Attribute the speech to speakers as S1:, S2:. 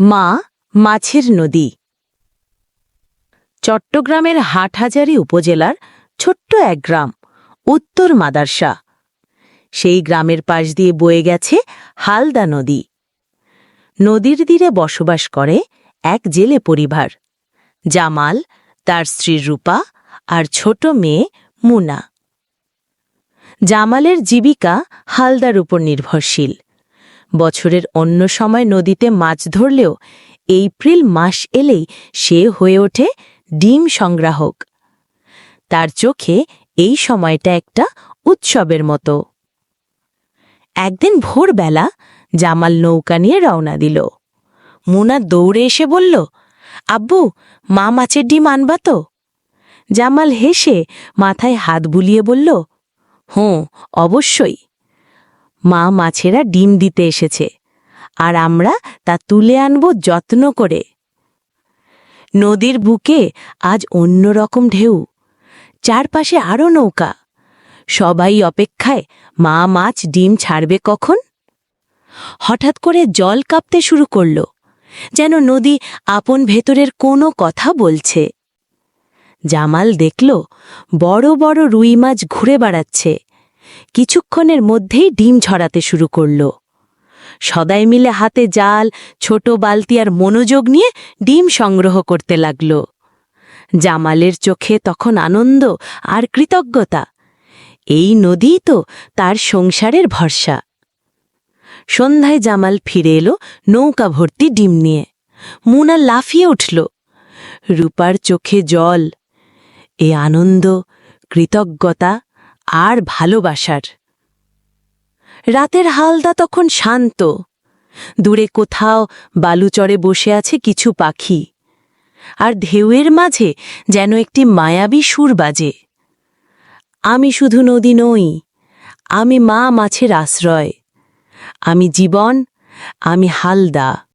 S1: মা, মাছের নদী। চট্টগ্রামের হাটহাজারী উপজেলার ছোট্ট এক গ্রাম, উত্তর মাদারসা। সেই গ্রামের পাশ দিয়ে বয়ে গেছে হালদা নদী। নদীর তীরে বসবাস করে এক জেলে পরিবার, জামাল, তার স্ত্রী রূপা আর ছোট মেয়ে মুনা। জামালের জীবিকা হালদার উপর নির্ভরশীল। বছরের অন্য সময় নদীতে মাছ ধরলেও এপ্রিল মাস এলেই সে হয়ে ওঠে ডিম সংগ্রাহক। তার চোখে এই সময়টা একটা উৎসবের মতো। একদিন ভোরবেলা জামাল নৌকা নিয়ে রওনা দিল। মুনা দৌড়ে এসে বলল, আব্বু, মা মাছের ডিম আনবা তো? জামাল হেসে মাথায় হাত বুলিয়ে বলল হুঁ অবশ্যই। মা মাছেরা ডিম দিতে এসেছে। আর আমরা তা তুলে আনব যত্ন করে। নদীর বুকে আজ অন্যরকম ঢেউ। চারপাশে আরও নৌকা। সবাই অপেক্ষায়, মা মাছ ডিম ছাড়বে কখন? হঠাৎ করে জল কাঁপতে শুরু করল, যেন নদী আপন ভেতরের কোনো কথা বলছে। জামাল দেখল, বড় বড় রুই মাছ ঘুরে বেড়াচ্ছে। কিছুক্ষণের মধ্যেই ডিম ছড়াতে শুরু করল। সদাই মিলে হাতে জাল, ছোট বালতি আর মনোযোগ নিয়ে ডিম সংগ্রহ করতে লাগল। জামালের চোখে তখন আনন্দ আর কৃতজ্ঞতা। এই নদীই তো তার সংসারের ভরসা। সন্ধ্যায় জামাল ফিরে এলো নৌকা ভর্তি ডিম নিয়ে। মুনা লাফিয়ে উঠল। রূপার চোখে জল। এ আনন্দ, কৃতজ্ঞতা আর ভালোবাসার। রাতের হালদা তখন শান্ত। দূরে কোথাও বালুচরে বসে আছে কিছু পাখি। আর ঢেউয়ের মাঝে যেন একটি মায়াবী সুর বাজে। আমি শুধু নদী নই, আমি মা মাছের আশ্রয়। আমি জীবন, আমি হালদা।